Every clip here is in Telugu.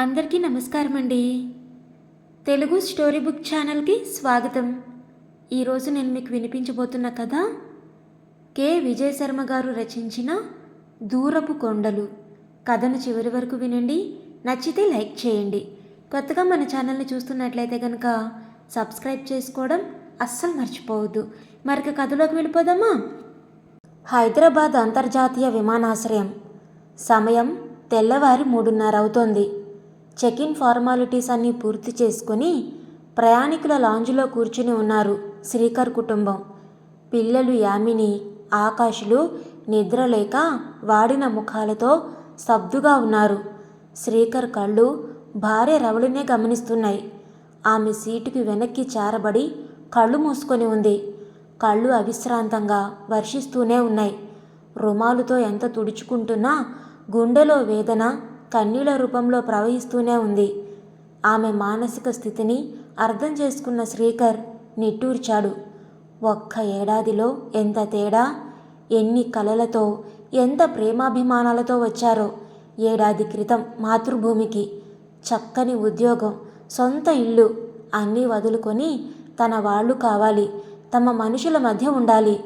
అందరికీ నమస్కారం అండి తెలుగు స్టోరీ బుక్ ఛానల్కి స్వాగతం. ఈరోజు నేను మీకు వినిపించబోతున్న కథ కె. విజయశర్మ గారు రచించిన దూరపు కొండలు. కథను చివరి వరకు వినండి. నచ్చితే లైక్ చేయండి. కొత్తగా మన ఛానల్ని చూస్తున్నట్లయితే కనుక సబ్స్క్రైబ్ చేసుకోవడం అస్సలు మర్చిపోవద్దు. మరొక కథలోకి వెళ్ళిపోదామా? హైదరాబాద్ అంతర్జాతీయ విమానాశ్రయం. సమయం తెల్లవారి మూడున్నర అవుతోంది. చెక్ ఇన్ ఫార్మాలిటీస్ అన్నీ పూర్తి చేసుకుని ప్రయాణికుల లాంజ్లో కూర్చుని ఉన్నారు శ్రీకర్ కుటుంబం. పిల్లలు యామిని ఆకాశులు నిద్రలేక వాడిన ముఖాలతో సబ్దుగా ఉన్నారు. శ్రీకర్ కళ్ళు భార్య రవళినే గమనిస్తున్నాయి. ఆమె సీటుకి వెనక్కి చారబడి కళ్ళు మూసుకొని ఉంది. కళ్ళు అవిశ్రాంతంగా వర్షిస్తూనే ఉన్నాయి. రుమాలుతో ఎంత తుడుచుకుంటున్నా గుండెలో వేదన కన్నీళ్ళ రూపంలో ప్రవహిస్తూనే ఉంది. ఆమె మానసిక స్థితిని అర్థం చేసుకున్న శ్రీకర్ నిట్టూర్చాడు. ఒక్క ఏడాదిలో ఎంత తేడా? ఎన్ని కలలతో ఎంత ప్రేమాభిమానాలతో వచ్చారో? ఏడాది క్రితం మాతృభూమికి చక్కని ఉద్యోగం సొంత ఇల్లు అన్నీ వదులుకొని తన వాళ్ళు కావాలి తమ మనుషుల మధ్య ఉండాలి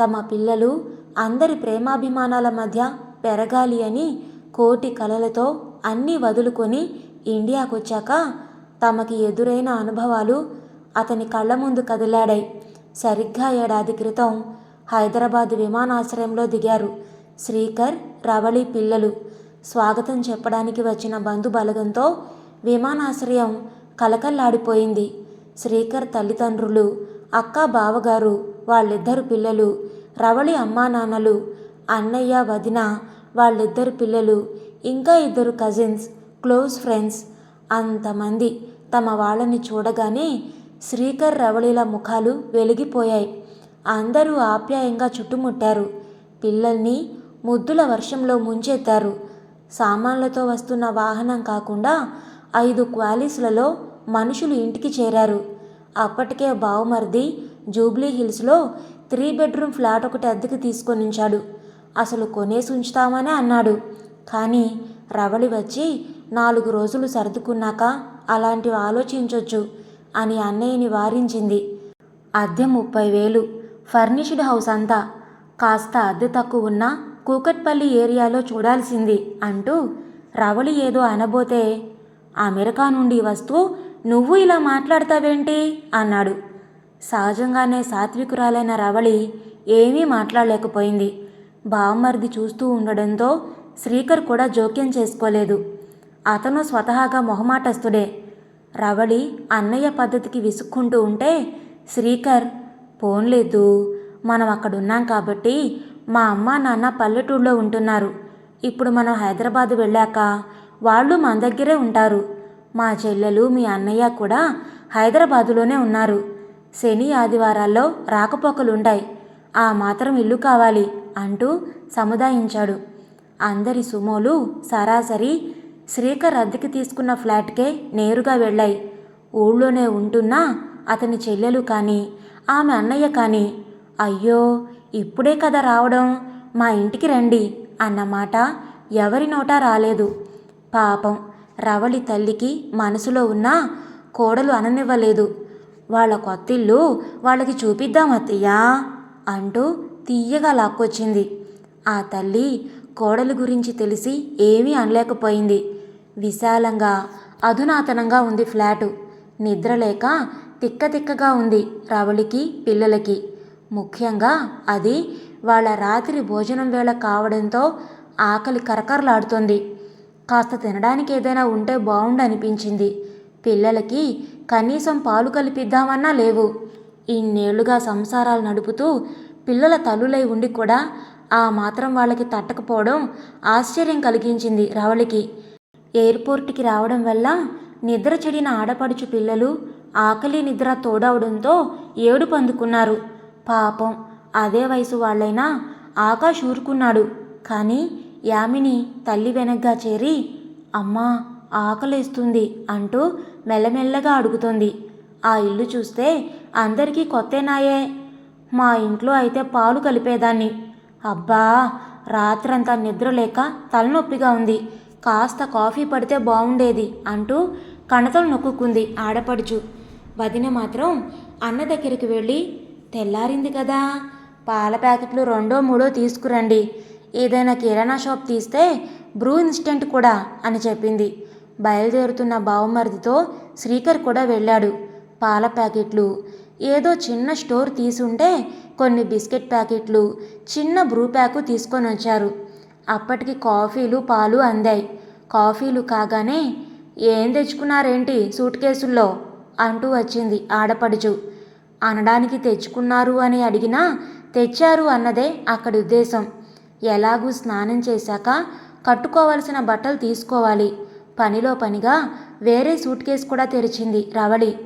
తమ పిల్లలు అందరి ప్రేమాభిమానాల మధ్య పెరగాలి అని కోటి కలలతో అన్నీ వదులుకొని ఇండియాకు వచ్చాక తమకి ఎదురైన అనుభవాలు అతని కళ్ళ ముందు కదిలాడాయి. సరిగ్గా ఏడాది క్రితం హైదరాబాద్ విమానాశ్రయంలో దిగారు శ్రీకర్ రవళి పిల్లలు. స్వాగతం చెప్పడానికి వచ్చిన బంధు బలగంతో విమానాశ్రయం కలకల్లాడిపోయింది శ్రీకర్ తల్లిదండ్రులు అక్క బావగారు వాళ్ళిద్దరు పిల్లలు రవళి అమ్మా నాన్నలు అన్నయ్య వదిన వాళ్ళిద్దరు పిల్లలు ఇంకా ఇద్దరు కజిన్స్ క్లోజ్ ఫ్రెండ్స్ అంతమంది. తమ వాళ్ళని చూడగానే శ్రీకర్ రవళిల ముఖాలు వెలిగిపోయాయి. అందరూ ఆప్యాయంగా చుట్టుముట్టారు. పిల్లల్ని ముద్దుల వర్షంలో ముంచెత్తారు. సామాన్లతో వస్తున్న వాహనం కాకుండా ఐదు క్వాలీస్లలో మనుషులు ఇంటికి చేరారు. అప్పటికే బావుమర్ది జూబ్లీ హిల్స్లో త్రీ బెడ్రూమ్ ఫ్లాట్ ఒకటి అద్దెకి తీసుకొనించాడు అసలు కొనేసి ఉంచుతామనే అన్నాడు. కానీ రవళి వచ్చి నాలుగు రోజులు సర్దుకున్నాక అలాంటివి ఆలోచించొచ్చు అని అన్నయ్యని వారించింది. అద్దె ముప్పై వేలు ఫర్నిష్డ్ హౌస్ అంతా కాస్త అద్దె తక్కువ ఉన్న కూకట్పల్లి ఏరియాలో చూడాల్సింది అంటూ రవళి ఏదో అనబోతే అమెరికా నుండి వస్తూ నువ్వు ఇలా మాట్లాడతావేంటి? అన్నాడు. సహజంగానే సాత్వికురాలైన రవళి ఏమీ మాట్లాడలేకపోయింది. బామ్మర్ది చూస్తూ ఉండడంతో శ్రీకర్ కూడా జోక్యం చేసుకోలేదు. అతను స్వతహాగా మొహమాటస్తుడే రవళి అన్నయ్య పద్ధతికి విసుక్కుంటూ ఉంటే శ్రీకర్ పోన్లేదు మనం అక్కడున్నాం కాబట్టి మా అమ్మ నాన్న పల్లెటూళ్ళలో ఉంటున్నారు. ఇప్పుడు మనం హైదరాబాద్ వెళ్ళాక వాళ్ళు మన దగ్గరే ఉంటారు. మా చెల్లెలు మీ అన్నయ్య కూడా హైదరాబాదులోనే ఉన్నారు. శని ఆదివారాల్లో రాకపోకలుంటాయి ఆ మాత్రం ఇల్లు కావాలి. అంటూ సముదాయించాడు. అందరి సుమోలు సరాసరి శ్రీకర్ అద్దెకి తీసుకున్న ఫ్లాట్కే నేరుగా వెళ్ళాయి. ఊళ్ళోనే ఉంటున్నా అతని చెల్లెలు కానీ ఆమె అన్నయ్య కానీ అయ్యో ఇప్పుడే కదా రావడం మా ఇంటికి రండి అన్నమాట ఎవరి నోటా రాలేదు. పాపం రవళి తల్లికి మనసులో ఉన్న కోడలు అననివ్వలేదు. వాళ్ళ కొత్తిల్లు వాళ్ళకి చూపిద్దాం అత్తయ్యా అంటూ తీయగా లాక్కొచ్చింది. ఆ తల్లి కోడలు గురించి తెలిసి ఏమీ అనలేకపోయింది. విశాలంగా అధునాతనంగా ఉంది ఫ్లాటు. నిద్రలేక తిక్కతిక్కగా ఉంది రవళికి పిల్లలకి. ముఖ్యంగా అది వాళ్ళ రాత్రి భోజనం వేళ కావడంతో ఆకలి కరకరలాడుతుంది. కాస్త తినడానికి ఏదైనా ఉంటే బాగుండు అనిపించింది పిల్లలకి కనీసం పాలు కలిపిద్దామన్నా లేవు. ఇన్నేళ్ళుగా సంసారాలు నడుపుతూ పిల్లల తల్లులై ఉండి కూడా ఆ మాత్రం వాళ్ళకి తట్టకపోవడం ఆశ్చర్యం కలిగించింది రావళికి. ఎయిర్పోర్ట్కి రావడం వల్ల నిద్ర చెడిన ఆడపడుచు పిల్లలు ఆకలి నిద్ర తోడవడంతో ఏడు పందుకున్నారు. పాపం అదే వయసు వాళ్ళైనా ఆకాష్ ఊరుకున్నాడు. కానీ యామిని తల్లి వెనగ్గా చేరి అమ్మా ఆకలేస్తుంది అంటూ మెల్లమెల్లగా అడుగుతోంది. ఆ ఇల్లు చూస్తే అందరికీ కొత్తనాయే మా ఇంట్లో అయితే పాలు కలిపేదాన్ని. అబ్బా! రాత్రంతా నిద్ర లేక తలనొప్పిగా ఉంది. కాస్త కాఫీ పడితే బాగుండేది అంటూ కణతలు నొక్కుకుంది ఆడపడుచు. వదిన మాత్రం అన్న దగ్గరికి వెళ్ళి తెల్లారింది కదా పాల ప్యాకెట్లు రెండో మూడో తీసుకురండి. ఏదైనా కిరాణా షాప్ తీస్తే బ్రూ ఇన్స్టెంట్ కూడా అని చెప్పింది. బయలుదేరుతున్న బావమరిదితో శ్రీకర్ కూడా వెళ్ళాడు. పాల ప్యాకెట్లు ఏదో చిన్న స్టోర్ తీసుంటే కొన్ని బిస్కెట్ ప్యాకెట్లు చిన్న బ్రూ ప్యాకు తీసుకొని వచ్చారు. అప్పటికి కాఫీలు పాలు అందాయి. కాఫీలు కాగానే ఏం తెచ్చుకున్నారేంటి సూట్ కేసుల్లో? అంటూ వచ్చింది ఆడపడుచు. అనడానికి తెచ్చుకున్నారు అని అడిగినా తెచ్చారు అన్నదే అక్కడి ఉద్దేశం. ఎలాగూ స్నానం చేశాక కట్టుకోవలసిన బట్టలు తీసుకోవాలి. పనిలో పనిగా వేరే సూట్ కేసు కూడా తెరిచింది రవళి.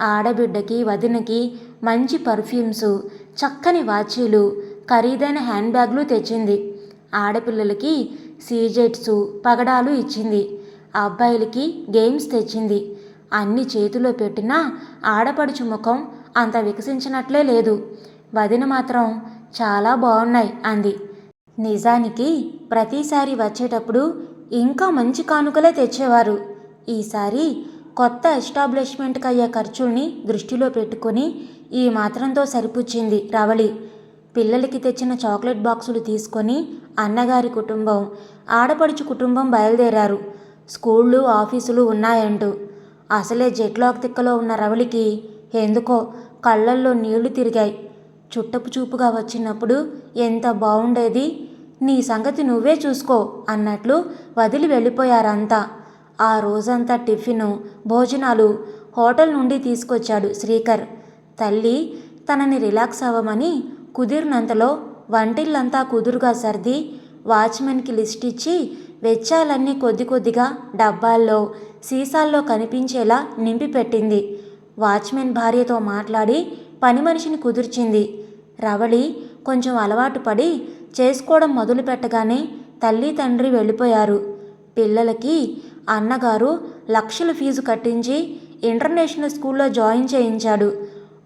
ఆడబిడ్డకి వదినకి మంచి పర్ఫ్యూమ్స్ చక్కని వాచీలు ఖరీదైన హ్యాండ్ బ్యాగ్లు తెచ్చింది. ఆడపిల్లలకి సీజెట్స్ పగడాలు ఇచ్చింది. అబ్బాయిలకి గేమ్స్ తెచ్చింది. అన్ని చేతిలో పెట్టినా ఆడపడుచు ముఖం అంత వికసించినట్లే లేదు. వదిన మాత్రం చాలా బాగున్నాయి అంది. నిజానికి ప్రతిసారి వచ్చేటప్పుడు ఇంకా మంచి కానుకలే తెచ్చేవారు. ఈసారి కొత్త ఎస్టాబ్లిష్మెంట్కి అయ్యే ఖర్చుల్ని దృష్టిలో పెట్టుకొని ఈ మాత్రంతో సరిపుచ్చింది రవళి. పిల్లలకి తెచ్చిన చాక్లెట్ బాక్సులు తీసుకొని అన్నగారి కుటుంబం ఆడపడుచు కుటుంబం బయలుదేరారు. స్కూళ్ళు ఆఫీసులు ఉన్నాయంటూ. అసలే జెట్లాక్ తిక్కలో ఉన్న రవళికి ఎందుకో కళ్ళల్లో నీళ్ళు తిరిగాయి. చుట్టపు చూపుగా వచ్చినప్పుడు ఎంత బాగుండేది నీ సంగతి నువ్వే చూసుకో అన్నట్లు వదిలి వెళ్ళిపోయారంతా. ఆ రోజంతా టిఫిను భోజనాలు హోటల్ నుండి తీసుకొచ్చాడు శ్రీకర్. తల్లి తనని రిలాక్స్ అవ్వమని కుదిరినంతలో వంటిల్లంతా కుదురుగా సర్ది వాచ్మెన్కి లిస్ట్ ఇచ్చి వెచ్చాలన్నీ కొద్ది కొద్దిగా డబ్బాల్లో సీసాల్లో కనిపించేలా నింపి పెట్టింది. వాచ్మెన్ భార్యతో మాట్లాడి పని మనిషిని కుదిర్చింది. రవళి కొంచెం అలవాటు పడి చేసుకోవడం మొదలుపెట్టగానే తల్లి తండ్రి వెళ్ళిపోయారు. పిల్లలకి అన్నగారు లక్షల ఫీజు కట్టించి ఇంటర్నేషనల్ స్కూల్లో జాయిన్ చేయించాడు.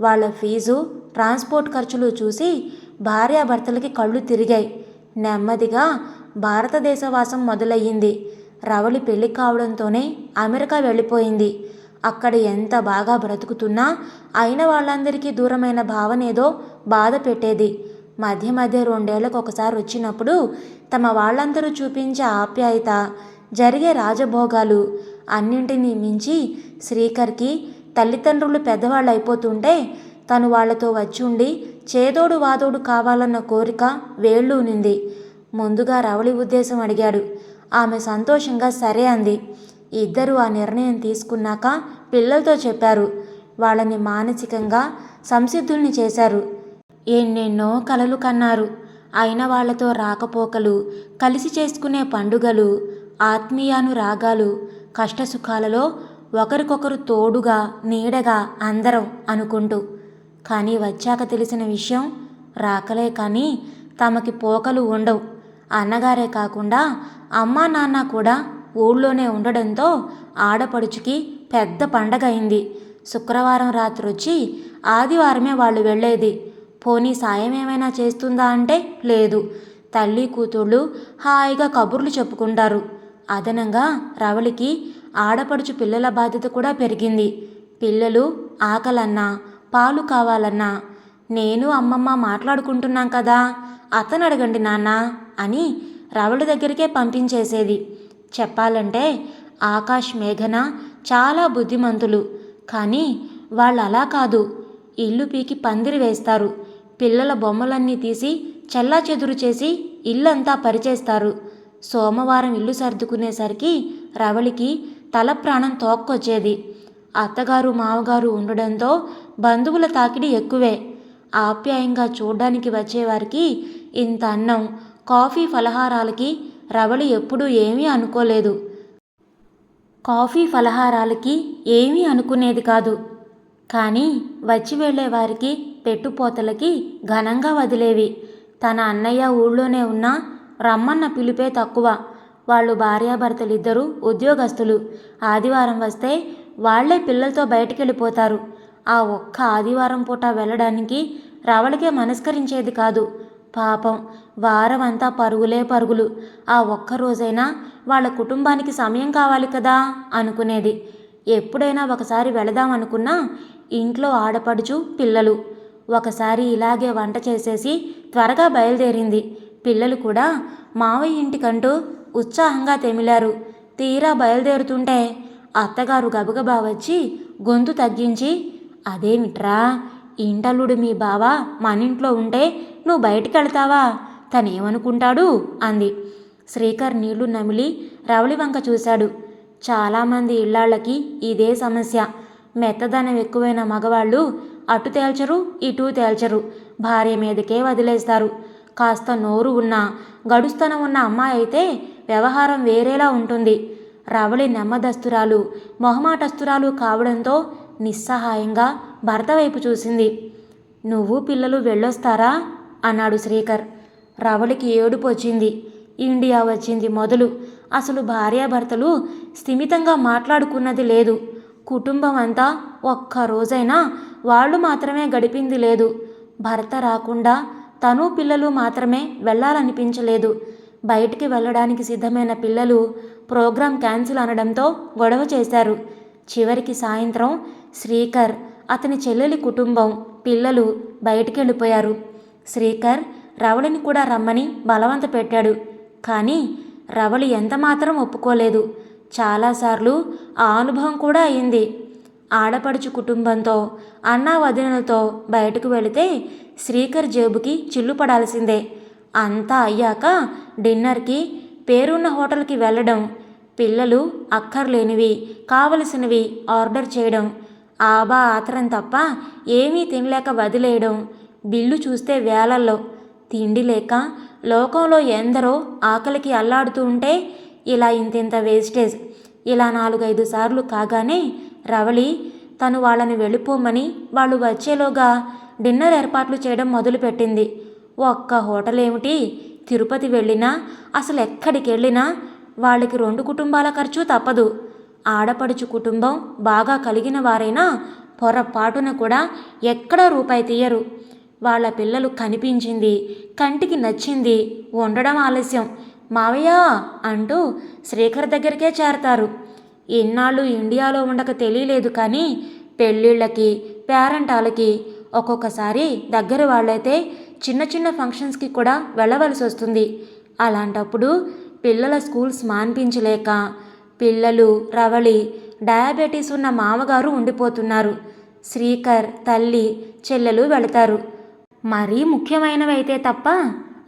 వాళ్ళ ఫీజు ట్రాన్స్పోర్ట్ ఖర్చులు చూసి భార్యాభర్తలకి కళ్ళు తిరిగాయి. నెమ్మదిగా భారతదేశవాసం మొదలయ్యింది. రవళి పెళ్ళి కావడంతోనే అమెరికా వెళ్ళిపోయింది. అక్కడ ఎంత బాగా బ్రతుకుతున్నా అయిన వాళ్ళందరికీ దూరమైన భావనేదో బాధ పెట్టేది. మధ్య మధ్య రెండేళ్ళకు ఒకసారి వచ్చినప్పుడు తమ వాళ్ళందరూ చూపించే ఆప్యాయత జరిగే రాజభోగాలు అన్నింటినీ మించి శ్రీకర్కి తల్లిదండ్రులు పెద్దవాళ్ళు అయిపోతుంటే తను వాళ్ళతో వచ్చి ఉండి చేదోడు వాదోడు కావాలన్న కోరిక వేళ్ళూనింది. ముందుగా రవళి ఉద్దేశం అడిగాడు. ఆమె సంతోషంగా సరే అంది. ఇద్దరు ఆ నిర్ణయం తీసుకున్నాక పిల్లలతో చెప్పారు. వాళ్ళని మానసికంగా సంసిద్ధుల్ని చేశారు. ఎన్నెన్నో కలలు కన్నారు. అయిన వాళ్ళతో రాకపోకలు కలిసి చేసుకునే పండుగలు ఆత్మీయానురాగాలు కష్టసుఖాలలో ఒకరికొకరు తోడుగా నీడగా అందరం అనుకుంటూ. కానీ వచ్చాక తెలిసిన విషయం రాకలే కానీ తమకి పోకలు ఉండవు. అన్నగారే కాకుండా అమ్మా నాన్న కూడా ఊళ్ళోనే ఉండడంతో ఆడపడుచుకి పెద్ద పండగ అయింది. శుక్రవారం రాత్రి వచ్చి ఆదివారమే వాళ్ళు వెళ్ళేది. పోనీ సాయం ఏమైనా చేస్తుందా అంటే లేదు. తల్లి కూతుళ్ళు హాయిగా కబుర్లు చెప్పుకుంటారు. అదనంగా రవళికి ఆడపడుచు పిల్లల బాధ్యత కూడా పెరిగింది. పిల్లలు ఆకలన్నా పాలు కావాలన్నా నేను అమ్మమ్మ మాట్లాడుకుంటున్నాం కదా అతను అడగండి నాన్న అని రవళి దగ్గరికే పంపించేసేది. చెప్పాలంటే ఆకాష్ మేఘన చాలా బుద్ధిమంతులు. కానీ వాళ్ళు అలా కాదు. ఇల్లు పీకి పందిరి వేస్తారు. పిల్లల బొమ్మలన్నీ తీసి చెల్లా చెదురు చేసి ఇల్లంతా పరిచేస్తారు. సోమవారం ఇల్లు సర్దుకునేసరికి రవళికి తల ప్రాణం తోక్కొచ్చేది. అత్తగారు మావగారు ఉండడంతో బంధువుల తాకిడి ఎక్కువే. ఆప్యాయంగా చూడ్డానికి వచ్చేవారికి ఇంత అన్నం కాఫీ ఫలహారాలకి రవళి ఎప్పుడూ ఏమీ అనుకోలేదు. కాఫీ ఫలహారాలకి ఏమీ అనుకునేది కాదు. కానీ వచ్చి వెళ్ళేవారికి పెట్టుపోతలకి ఘనంగా వదిలేవి. తన అన్నయ్య ఊళ్ళోనే ఉన్నా రమ్మన్న పిలిపే తక్కువ. వాళ్ళు భార్యాభర్తలిద్దరూ ఉద్యోగస్తులు. ఆదివారం వస్తే వాళ్ళే పిల్లలతో బయటికెళ్ళిపోతారు. ఆ ఒక్క ఆదివారం పూట వెళ్ళడానికి రవళికే మనస్కరించేది కాదు. పాపం వారం అంతా పరుగులే పరుగులు. ఆ ఒక్క రోజైనా వాళ్ళ కుటుంబానికి సమయం కావాలి కదా అనుకునేది. ఎప్పుడైనా ఒకసారి వెళదాం అనుకున్నా ఇంట్లో ఆడపడుచు పిల్లలు. ఒకసారి ఇలాగే వంట చేసేసి త్వరగా బయలుదేరింది. పిల్లలు కూడా మావయ్య ఇంటికంటూ ఉత్సాహంగా తెమిలారు. తీరా బయలుదేరుతుంటే అత్తగారు గబగబా వచ్చి గొంతు తగ్గించి అదేమిట్రా ఇంటల్లుడు మీ బావ మన ఇంట్లో ఉంటే నువ్వు బయటికి వెళ్తావా తనేమనుకుంటాడు? అంది. శ్రీకర్ నీళ్ళు నమిలి రవళి వంక చూశాడు. చాలామంది ఇళ్ళాళ్ళకి ఇదే సమస్య. మెత్తదనం ఎక్కువైన మగవాళ్ళు అటు తేల్చరు ఇటు తేల్చరు. భార్య మీదకే వదిలేస్తారు. కాస్త నోరు ఉన్న గడుస్తనం ఉన్న అమ్మాయి అయితే వ్యవహారం వేరేలా ఉంటుంది. రవళి నెమ్మదస్తురాలు మొహమాటస్తురాలు కావడంతో నిస్సహాయంగా భర్త వైపు చూసింది. నువ్వు పిల్లలు వెళ్ళొస్తారా? అన్నాడు శ్రీకర్. రవళికి ఏడుపు వచ్చింది. ఇండియా వచ్చింది మొదలు. అసలు భార్యాభర్తలు స్థిమితంగా మాట్లాడుకున్నది లేదు. కుటుంబం అంతా ఒక్క రోజైనా వాళ్ళు మాత్రమే గడిపింది లేదు. భర్త రాకుండా తను పిల్లలు మాత్రమే వెళ్ళాలనిపించలేదు. బయటికి వెళ్ళడానికి సిద్ధమైన పిల్లలు ప్రోగ్రాం క్యాన్సిల్ అనడంతో గొడవ చేశారు. చివరికి సాయంత్రం శ్రీకర్ అతని చెల్లెలి కుటుంబం పిల్లలు బయటికి వెళ్ళిపోయారు శ్రీకర్ రవళిని కూడా రమ్మని బలవంత పెట్టాడు. కానీ రవళి ఎంతమాత్రం ఒప్పుకోలేదు. చాలాసార్లు ఆ అనుభవం కూడా అయింది. ఆడపడుచు కుటుంబంతో అన్నా వదినలతో బయటకు వెళితే శ్రీకర్ జేబుకి చిల్లు పడాల్సిందే. అంతా అయ్యాక డిన్నర్కి పేరున్న హోటల్కి వెళ్ళడం పిల్లలు అక్కర్లేనివి కావలసినవి ఆర్డర్ చేయడం ఆబా ఆతరం తప్ప ఏమీ తినలేక వదిలేయడం బిల్లు చూస్తే వేలల్లో తిండి లేక లోకంలో ఎందరో ఆకలికి అల్లాడుతూ ఉంటే ఇలా ఇంతింత వేస్టేజ్ ఇలా నాలుగైదు సార్లు కాగానే రవళి తను వాళ్ళని వెళ్ళిపోమని వాళ్ళు వచ్చేలోగా డిన్నర్ ఏర్పాట్లు చేయడం మొదలుపెట్టింది. ఒక్క హోటల్ ఏమిటి తిరుపతి వెళ్ళినా అసలు ఎక్కడికి వెళ్ళినా వాళ్ళకి రెండు కుటుంబాల ఖర్చు తప్పదు. ఆడపడుచు కుటుంబం బాగా కలిగిన వారైనా పొరపాటున కూడా ఎక్కడా రూపాయి తీయరు. వాళ్ళ పిల్లలు కనిపించింది కంటికి నచ్చింది ఉండడం ఆలస్యం. మావయ్య అంటూ శ్రీకర్ దగ్గరికే చేరతారు. ఇన్నాళ్ళు ఇండియాలో ఉండక తెలియలేదు కానీ పెళ్ళిళ్ళకి పేరంటాలకి ఒక్కొక్కసారి దగ్గర వాళ్ళైతే చిన్న చిన్న ఫంక్షన్స్కి కూడా వెళ్ళవలసి వస్తుంది. అలాంటప్పుడు పిల్లల స్కూల్స్ మాన్పించలేక పిల్లలు రవళి డయాబెటీస్ ఉన్న మామగారు ఉండిపోతున్నారు. శ్రీకర్ తల్లి చెల్లెలు వెళతారు. మరీ ముఖ్యమైనవైతే తప్ప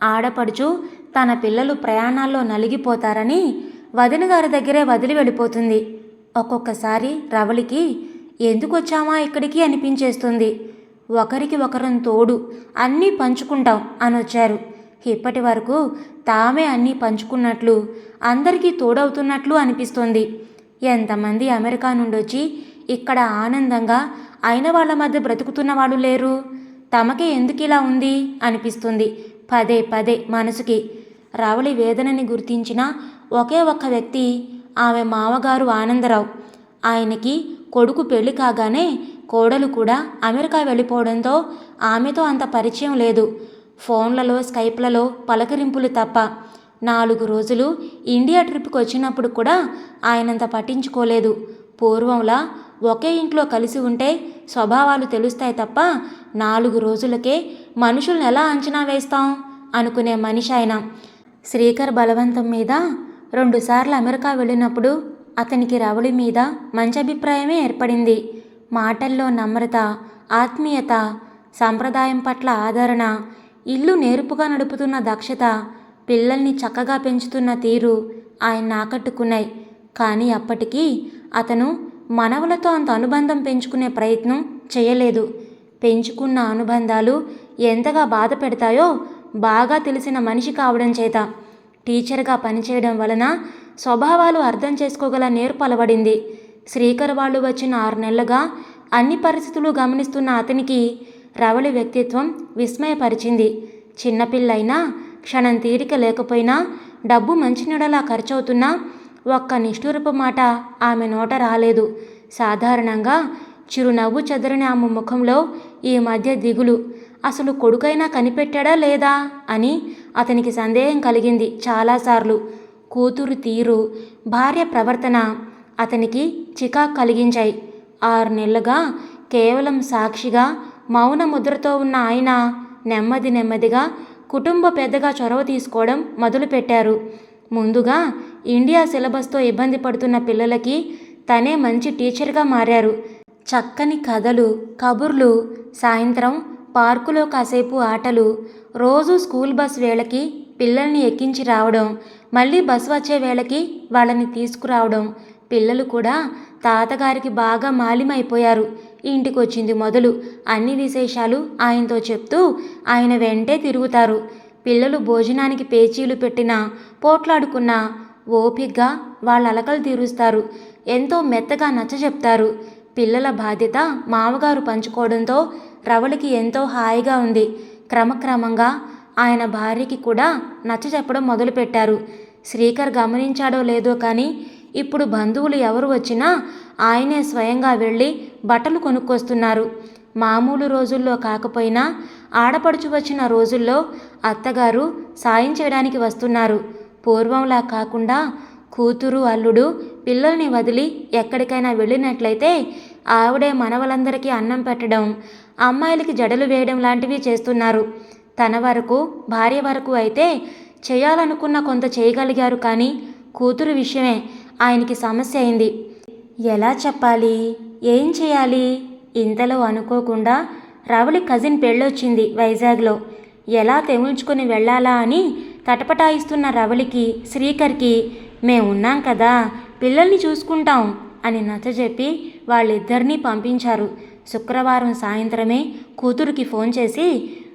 ఆడపడుచు తన పిల్లలు ప్రయాణాల్లో నలిగిపోతారని వదిన గారి దగ్గరే వదిలి వెళ్ళిపోతుంది. ఒక్కొక్కసారి రవళికి ఎందుకు వచ్చామా ఇక్కడికి? అనిపించేస్తుంది. ఒకరికి ఒకరం తోడు అన్నీ పంచుకుంటాం అని వచ్చారు ఇప్పటి వరకు తామే అన్నీ పంచుకున్నట్లు అందరికీ తోడవుతున్నట్లు అనిపిస్తుంది. ఎంతమంది అమెరికా నుండి వచ్చి ఇక్కడ ఆనందంగా అయిన వాళ్ళ మధ్య బ్రతుకుతున్న వాళ్ళు లేరు? తమకే ఎందుకు ఇలా ఉంది? అనిపిస్తుంది పదే పదే మనసుకి. రవళి వేదనని గుర్తించిన ఒకే ఒక్క వ్యక్తి ఆమె మామగారు ఆనందరావు. ఆయనకి కొడుకు పెళ్ళి కాగానే కోడలు కూడా అమెరికా వెళ్ళిపోవడంతో ఆమెతో అంత పరిచయం లేదు. ఫోన్లలో స్కైప్లలో పలకరింపులు తప్ప నాలుగు రోజులు ఇండియా ట్రిప్కి వచ్చినప్పుడు కూడా ఆయనంత పట్టించుకోలేదు. పూర్వంలా ఒకే ఇంట్లో కలిసి ఉంటే స్వభావాలు తెలుస్తాయి తప్ప నాలుగు రోజులకే మనుషుల్ని ఎలా అంచనా వేస్తాం? అనుకునే మనిషి ఆయన. శ్రీకర్ బలవంతం మీద రెండుసార్లు అమెరికా వెళ్ళినప్పుడు అతనికి రవళి మీద మంచి అభిప్రాయమే ఏర్పడింది. మాటల్లో నమ్రత ఆత్మీయత సాంప్రదాయం పట్ల ఆదరణ ఇల్లు నేర్పుగా నడుపుతున్న దక్షత పిల్లల్ని చక్కగా పెంచుతున్న తీరు ఆయన ఆకట్టుకున్నాయి కానీ అప్పటికీ అతను మనవలతో అంత అనుబంధం పెంచుకునే ప్రయత్నం చేయలేదు. పెంచుకున్న అనుబంధాలు ఎంతగా బాధ పెడతాయో బాగా తెలిసిన మనిషి కావడం చేత టీచర్గా పనిచేయడం వలన స్వభావాలు అర్థం చేసుకోగల నేర్పు అలవడింది. శ్రీకర్ వాళ్ళు వచ్చిన ఆరు నెలలుగా అన్ని పరిస్థితులు గమనిస్తున్న అతనికి రవళి వ్యక్తిత్వం విస్మయపరిచింది. చిన్నపిల్లైనా క్షణం తీరిక లేకపోయినా డబ్బు మంచినీడలా ఖర్చవుతున్నా ఒక్క నిష్ఠూరపు మాట ఆమె నోట రాలేదు. సాధారణంగా చిరునవ్వు చెదరని ఆమె ముఖంలో ఈ మధ్య దిగులు అసలు కొడుకైనా కనిపెట్టాడా లేదా? అని అతనికి సందేహం కలిగింది. చాలాసార్లు కూతురు తీరు భార్య ప్రవర్తన అతనికి చికాకు కలిగించాయి. ఆరు నెలలుగా కేవలం సాక్షిగా మౌన ముద్రతో ఉన్న ఆయన నెమ్మది నెమ్మదిగా కుటుంబ పెద్దగా చొరవ తీసుకోవడం మొదలుపెట్టారు. ముందుగా ఇండియా సిలబస్తో ఇబ్బంది పడుతున్న పిల్లలకి తనే మంచి టీచర్గా మారారు. చక్కని కథలు కబుర్లు సాయంత్రం పార్కులో కాసేపు ఆటలు రోజు స్కూల్ బస్ వేళకి పిల్లల్ని ఎక్కించి రావడం మళ్ళీ బస్ వచ్చే వేళకి వాళ్ళని తీసుకురావడం. పిల్లలు కూడా తాతగారికి బాగా మాలిమైపోయారు. ఇంటికొచ్చింది మొదలు అన్ని విశేషాలు ఆయనతో చెప్తూ ఆయన వెంటే తిరుగుతారు. పిల్లలు భోజనానికి పేచీలు పెట్టినా పోట్లాడుకున్నా ఓపిగ్గా వాళ్ళ అలకలు తీరుస్తారు. ఎంతో మెత్తగా నచ్చ చెప్తారు పిల్లల బాధ్యత మామగారు పంచుకోవడంతో రవళికి ఎంతో హాయిగా ఉంది. క్రమక్రమంగా ఆయన భార్యకి కూడా నచ్చ చెప్పడం మొదలుపెట్టారు. శ్రీకర్ గమనించాడో లేదో కానీ ఇప్పుడు బంధువులు ఎవరు వచ్చినా ఆయనే స్వయంగా వెళ్ళి బట్టలు కొనుక్కొస్తున్నారు. మామూలు రోజుల్లో కాకపోయినా ఆడపడుచు వచ్చిన రోజుల్లో అత్తగారు సాయం చేయడానికి వస్తున్నారు. పూర్వంలా కాకుండా కూతురు అల్లుడు పిల్లల్ని వదిలి ఎక్కడికైనా వెళ్ళినట్లయితే ఆవిడే మనవలందరికీ అన్నం పెట్టడం అమ్మాయిలకి జడలు వేయడం లాంటివి చేస్తున్నారు. తన వరకు భార్య వరకు అయితే చేయాలనుకున్న కొంత చేయగలిగారు కానీ కూతురు విషయమే ఆయనకి సమస్య అయింది. ఎలా చెప్పాలి? ఏం చేయాలి? ఇంతలో అనుకోకుండా రవళి కజిన్ పెళ్ళొచ్చింది వైజాగ్లో. ఎలా తెముల్చుకొని వెళ్ళాలా అని తటపటాయిస్తున్న రవళికి శ్రీకర్కి మేము ఉన్నాం కదా పిల్లల్ని చూసుకుంటాం అని నచ్చజెప్పి వాళ్ళిద్దరినీ పంపించారు. శుక్రవారం సాయంత్రమే కూతురికి ఫోన్ చేసి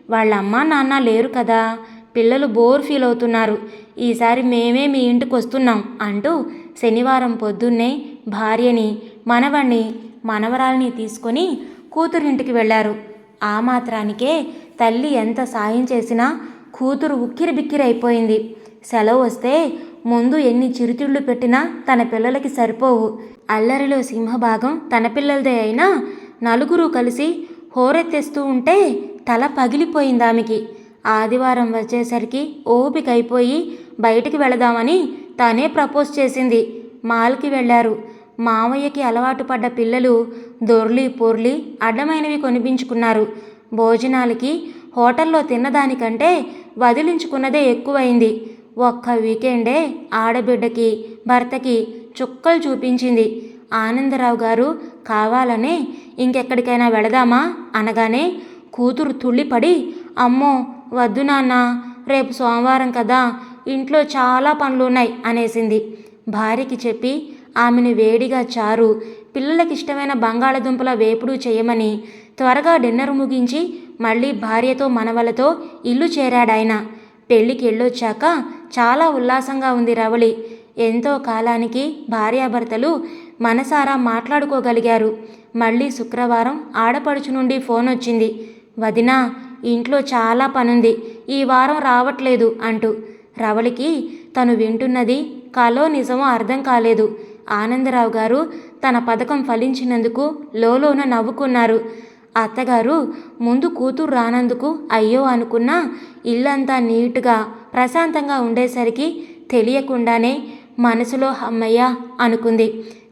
వాళ్ళ అమ్మా నాన్న లేరు కదా పిల్లలు బోర్ ఫీల్ అవుతున్నారు ఈసారి మేమే మీ ఇంటికి వస్తున్నాం అంటూ శనివారం పొద్దున్నే భార్యని మనవణ్ణి మనవరాల్ని తీసుకొని కూతురింటికి వెళ్ళారు. ఆ మాత్రానికే తల్లి ఎంత సాయం చేసినా కూతురు ఉక్కిరి బిక్కిరి అయిపోయింది. సెలవు వస్తే ముందు ఎన్ని చిరుతిళ్ళు పెట్టినా తన పిల్లలకి సరిపోవు. అల్లరిలో సింహభాగం తన పిల్లలదే అయినా నలుగురు కలిసి హోరెత్తేస్తూ ఉంటే తల పగిలిపోయింది ఆమెకి. ఆదివారం వచ్చేసరికి ఓపిక అయిపోయి బయటికి వెళదామని తానే ప్రపోజ్ చేసింది. మాల్కి వెళ్ళారు. మావయ్యకి అలవాటు పడ్డ పిల్లలు దొర్లి పొర్లి అడ్డమైనవి కొనిపించుకున్నారు. భోజనాలకి హోటల్లో తిన్నదానికంటే వదిలించుకున్నదే ఎక్కువైంది. ఒక్క వీకెండే ఆడబిడ్డకి భర్తకి చుక్కలు చూపించింది. ఆనందరావు గారు కావాలనే ఇంకెక్కడికైనా వెళదామా? అనగానే కూతురు తుళ్ళిపడి అమ్మో వద్దు నాన్న రేపు సోమవారం కదా ఇంట్లో చాలా పనులున్నాయి అనేసింది. భార్యకి చెప్పి ఆమెను వేడిగా చారు పిల్లలకి ఇష్టమైన బంగాళదుంపల వేపుడు చేయమని త్వరగా డిన్నర్ ముగించి మళ్ళీ భార్యతో మనవలతో ఇల్లు చేరాడాయన. పెళ్ళికి వెళ్ళొచ్చాక చాలా ఉల్లాసంగా ఉంది రవళి. ఎంతో కాలానికి భార్యాభర్తలు మనసారా మాట్లాడుకోగలిగారు. మళ్ళీ శుక్రవారం ఆడపడుచు నుండి ఫోన్ వచ్చింది వదినా ఇంట్లో చాలా పనుంది. ఈ వారం రావట్లేదు అంటూ. రవళికి తను వింటున్నది కలో నిజమో అర్థం కాలేదు. ఆనందరావు గారు తన పథకం ఫలించినందుకు లోలోన నవ్వుకున్నారు. అత్తగారు ముందు కూతురు రానందుకు అయ్యో అనుకున్నా ఇల్లంతా నీట్గా ప్రశాంతంగా ఉండేసరికి తెలియకుండానే మనసులో అమ్మయ్య అనుకుంది.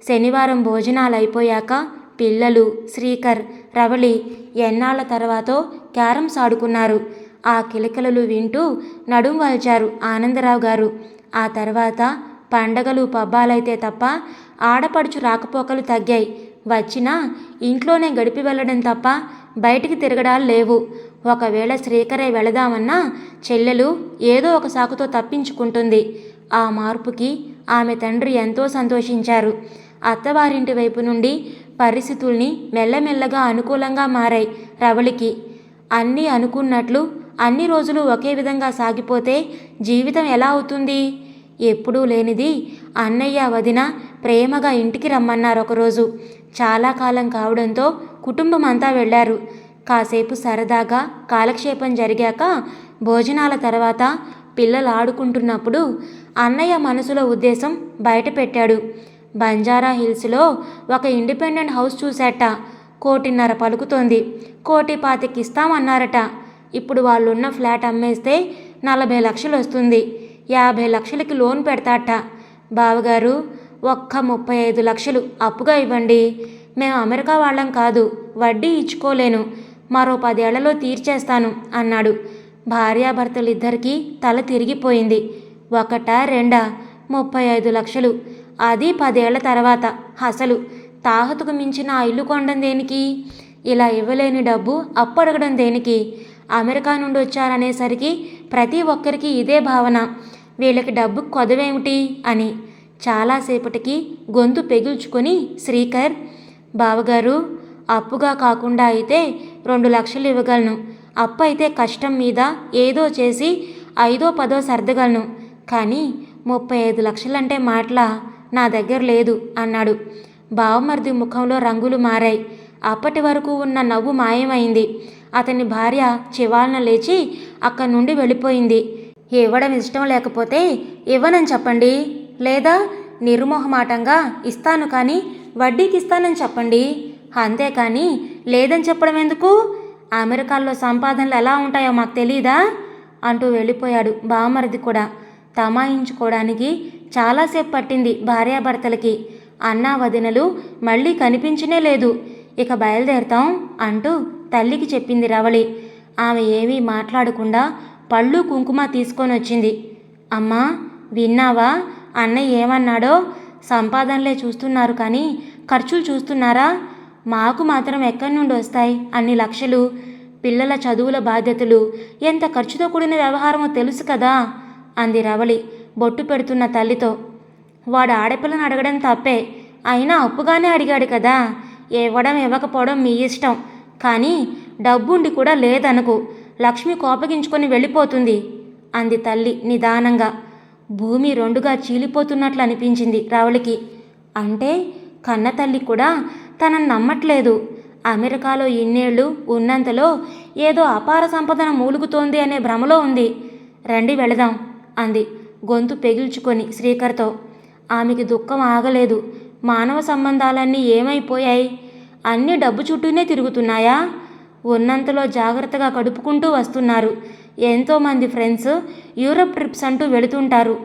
శనివారం భోజనాలు అయిపోయాక పిల్లలు శ్రీకర్ రవళి ఎన్నాళ్ళ తర్వాతో క్యారమ్స్ ఆడుకున్నారు. ఆ కిలకిలలు వింటూ నడుం వాల్చారు ఆనందరావు గారు. ఆ తర్వాత పండగలు పబ్బాలైతే తప్ప ఆడపడుచు రాకపోకలు తగ్గాయి. వచ్చినా ఇంట్లోనే గడిపి వెళ్ళడం తప్ప బయటికి తిరగడాలు లేవు. ఒకవేళ శ్రీకరే వెళదామన్నా చెల్లెలు ఏదో ఒక సాకుతో తప్పించుకుంటుంది. ఆ మార్పుకి ఆమె తండ్రి ఎంతో సంతోషించారు. అత్తవారింటి వైపు నుండి పరిస్థితుల్ని మెల్లమెల్లగా అనుకూలంగా మారాయి రవళికి. అన్నీ అనుకున్నట్లు అన్ని రోజులు ఒకే విధంగా సాగిపోతే జీవితం ఎలా అవుతుంది? ఎప్పుడూ లేనిది అన్నయ్య వదిన ప్రేమగా ఇంటికి రమ్మన్నారు ఒకరోజు. చాలా కాలం కావడంతో కుటుంబం అంతా వెళ్ళారు కాసేపు సరదాగా కాలక్షేపం జరిగాక భోజనాల తర్వాత పిల్లలు ఆడుకుంటున్నప్పుడు అన్నయ్య మనసులో ఉద్దేశం బయట పెట్టాడు బంజారా హిల్స్లో ఒక ఇండిపెండెంట్ హౌస్ చూశాట. కోటిన్నర పలుకుతోంది. కోటి పాతికిస్తామన్నారట. ఇప్పుడు వాళ్ళున్న ఫ్లాట్ అమ్మేస్తే నలభై లక్షలు వస్తుంది. యాభై లక్షలకి లోన్ పెడతాట. బావగారు ఒక్క ముప్పై ఐదు లక్షలు అప్పుగా ఇవ్వండి. మేము అమెరికా వాళ్ళం కాదు వడ్డీ ఇచ్చుకోలేను. మరో పదేళ్ళలో తీర్చేస్తాను అన్నాడు. భార్యాభర్తలిద్దరికీ తల తిరిగిపోయింది. ఒకటా రెండా? ముప్పై ఐదు లక్షలు. అది పదేళ్ళ తర్వాత. అసలు తాహతుకు మించిన ఆ ఇల్లు కొనడం దేనికి? ఇలా ఇవ్వలేని డబ్బు అప్పు అడగడం దేనికి? అమెరికా నుండి వచ్చారనేసరికి ప్రతి ఒక్కరికి ఇదే భావన. వీళ్ళకి డబ్బు కొదవేమిటి అని చాలాసేపటికి గొంతు పెగుల్చుకొని శ్రీకర్ బావగారు అప్పుగా కాకుండా అయితే రెండు లక్షలు ఇవ్వగలను. అప్పు అయితే కష్టం మీద ఏదో చేసి ఐదో పదో సర్దగలను. కానీ ముప్పై ఐదు లక్షలంటే మాటలా? నా దగ్గర లేదు అన్నాడు. బావమరిది ముఖంలో రంగులు మారాయి. అప్పటి వరకు ఉన్న నవ్వు మాయమైంది. అతని భార్య చివాలన లేచి అక్కడి నుండి వెళ్ళిపోయింది. ఇవ్వడం ఇష్టం లేకపోతే ఇవ్వనని చెప్పండి. లేదా నిర్మోహమాటంగా ఇస్తాను కానీ వడ్డీకి ఇస్తానని చెప్పండి. అంతేకాని లేదని చెప్పడం ఎందుకు? అమెరికాలో సంపాదనలు ఎలా ఉంటాయో మాకు తెలీదా? అంటూ వెళ్ళిపోయాడు బామరిది కూడా. తమాయించుకోవడానికి చాలాసేపు పట్టింది భార్యాభర్తలకి. అన్నా వదినలు మళ్ళీ కనిపించనే లేదు. ఇక బయలుదేరుతాం అంటూ తల్లికి చెప్పింది రవళి. ఆమె ఏమీ మాట్లాడకుండా పళ్ళు కుంకుమ తీసుకొని వచ్చింది. అమ్మా విన్నావా? అన్నయ్య ఏమన్నాడో? సంపాదనలే చూస్తున్నారు కానీ ఖర్చులు చూస్తున్నారా? మాకు మాత్రం ఎక్కడి నుండి వస్తాయి అన్ని లక్షలు? పిల్లల చదువుల బాధ్యతలు? ఎంత ఖర్చుతో కూడిన వ్యవహారమో తెలుసు కదా? అంది రవళి. బొట్టు పెడుతున్న తల్లితో వాడు ఆడపిల్లని అడగడం తప్పే. అయినా అప్పుగానే అడిగాడు కదా. ఇవ్వడం ఇవ్వకపోవడం మీ ఇష్టం. కానీ డబ్బుండి కూడా లేదనుకు. లక్ష్మి కోపగించుకొని వెళ్ళిపోతుంది అంది తల్లి నిదానంగా. భూమి రెండుగా చీలిపోతున్నట్లు అనిపించింది రావులకి. అంటే కన్న తల్లి కూడా తనను నమ్మట్లేదు. అమెరికాలో ఇన్నేళ్ళు ఉన్నంతలో ఏదో అపార సంపదన మూలుగుతోంది అనే భ్రమలో ఉంది. రండి వెళదాం అంది. గొంతు పెగిల్చుకొని శ్రీకర్తో ఆమెకి దుఃఖం ఆగలేదు. మానవ సంబంధాలన్నీ ఏమైపోయాయి? అన్నీ డబ్బు చుట్టూనే తిరుగుతున్నాయా? ఉన్నంతలో జాగ్రత్తగా గడుపుకుంటూ వస్తున్నారు. ఎంతోమంది ఫ్రెండ్స్ యూరప్ ట్రిప్స్ అంటూ వెళుతుంటారు.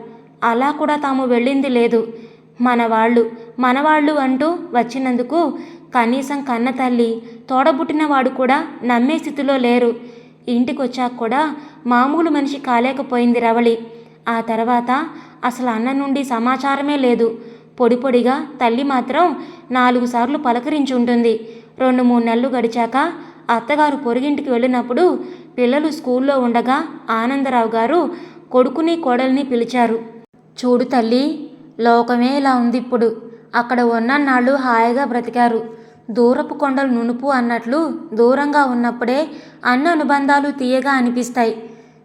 అలా కూడా తాము వెళ్ళింది లేదు. మన వాళ్ళు మనవాళ్ళు అంటూ వచ్చినందుకు కనీసం కన్న తల్లి తోడబుట్టిన వాడు కూడా నమ్మే స్థితిలో లేరు. ఇంటికొచ్చాక కూడా మామూలు మనిషి కాలేకపోయింది రవళి. ఆ తర్వాత అసలు అన్న నుండి సమాచారమే లేదు. పొడి పొడిగా తల్లి మాత్రం నాలుగు సార్లు పలకరించి ఉంటుంది. రెండు మూడు నెలలు గడిచాక అత్తగారు పొరుగింటికి వెళ్ళినప్పుడు పిల్లలు స్కూల్లో ఉండగా ఆనందరావు గారు కొడుకుని కోడల్ని పిలిచారు. చూడు తల్లి లోకమే ఇలా ఉంది ఇప్పుడు. అక్కడ ఉన్నన్నాళ్ళు హాయిగా బ్రతికారు. దూరపు కొండలు నునుపు అన్నట్లు దూరంగా ఉన్నప్పుడే అన్న అనుబంధాలు తీయగా అనిపిస్తాయి.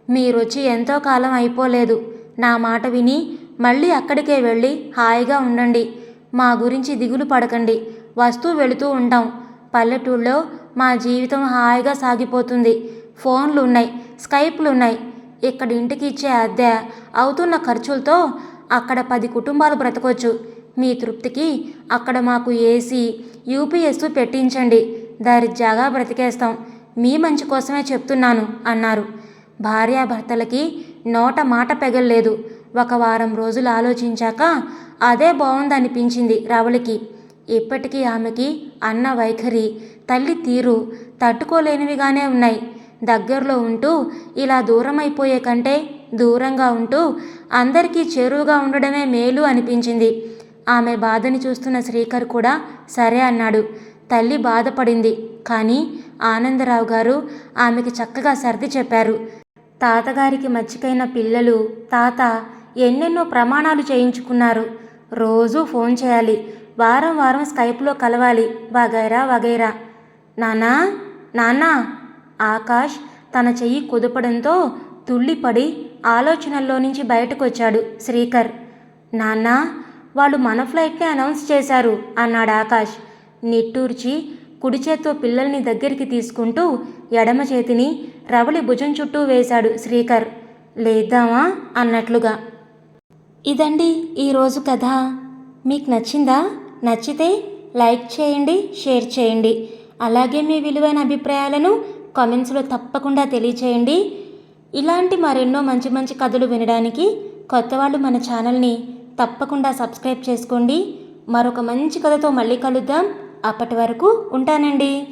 మీరొచ్చి ఎంతో కాలం అయిపోలేదు. నా మాట విని మళ్ళీ అక్కడికే వెళ్ళి హాయిగా ఉండండి. మా గురించి దిగులు పడకండి. వస్తూ వెళుతూ ఉంటాం. పల్లెటూళ్ళలో మా జీవితం హాయిగా సాగిపోతుంది. ఫోన్లు ఉన్నాయి స్కైప్లు ఉన్నాయి. ఇక్కడ ఇంటికి ఇచ్చే అద్దె అవుతున్న ఖర్చులతో అక్కడ పది కుటుంబాలు బ్రతకొచ్చు. మీ తృప్తికి అక్కడ మాకు ఏసీ యూపీఎస్ పెట్టించండి. దరిద్రాగా బ్రతికేస్తాం. మీ మంచి కోసమే చెప్తున్నాను అన్నారు. భార్యాభర్తలకి నోట మాట పెగల్లేదు. ఒక వారం రోజులు ఆలోచించాక అదే బాగుందనిపించింది రవళికి ఇప్పటికీ ఆమెకి అన్న వైఖరి తల్లి తీరు తట్టుకోలేనివిగానే ఉన్నాయి. దగ్గరలో ఉంటూ ఇలా దూరం అయిపోయే కంటే దూరంగా ఉంటూ అందరికీ చేరువుగా ఉండడమే మేలు అనిపించింది. ఆమె బాధని చూస్తున్న శ్రీకర్ కూడా సరే అన్నాడు. తల్లి బాధపడింది కానీ ఆనందరావు గారు ఆమెకి చక్కగా సర్ది చెప్పారు. తాతగారికి మచ్చికైన పిల్లలు తాత ఎన్నెన్నో ప్రమాణాలు చేయించుకున్నారు. రోజూ ఫోన్ చేయాలి. వారం వారం స్కైప్లో కలవాలి. వగైరా వగైరా. నానా నాన్నా ఆకాష్ తన చెయ్యి కుదపడంతో తుళ్ళిపడి ఆలోచనల్లో నుంచి బయటకు వచ్చాడు శ్రీకర్. నాన్నా వాళ్ళు మన ఫ్లైట్ని అనౌన్స్ చేశారు అన్నాడు ఆకాష్. నిట్టూర్చి కుడి చేత్తో పిల్లల్ని దగ్గరికి తీసుకుంటూ ఎడమ చేతిని రవళి భుజం చుట్టూ వేశాడు. శ్రీకర్ లేద్దామా? అన్నట్లుగా. ఇదండి ఈరోజు కథ. మీకు నచ్చిందా? నచ్చితే లైక్ చేయండి షేర్ చేయండి. అలాగే మీ విలువైన అభిప్రాయాలను కామెంట్స్లో తప్పకుండా తెలియచేయండి. ఇలాంటి మరెన్నో మంచి మంచి కథలు వినడానికి కొత్త వాళ్ళు మన ఛానల్ని తప్పకుండా సబ్స్క్రైబ్ చేసుకోండి. మరొక మంచి కథతో మళ్ళీ కలుద్దాం. అప్పటి వరకు ఉంటానండి.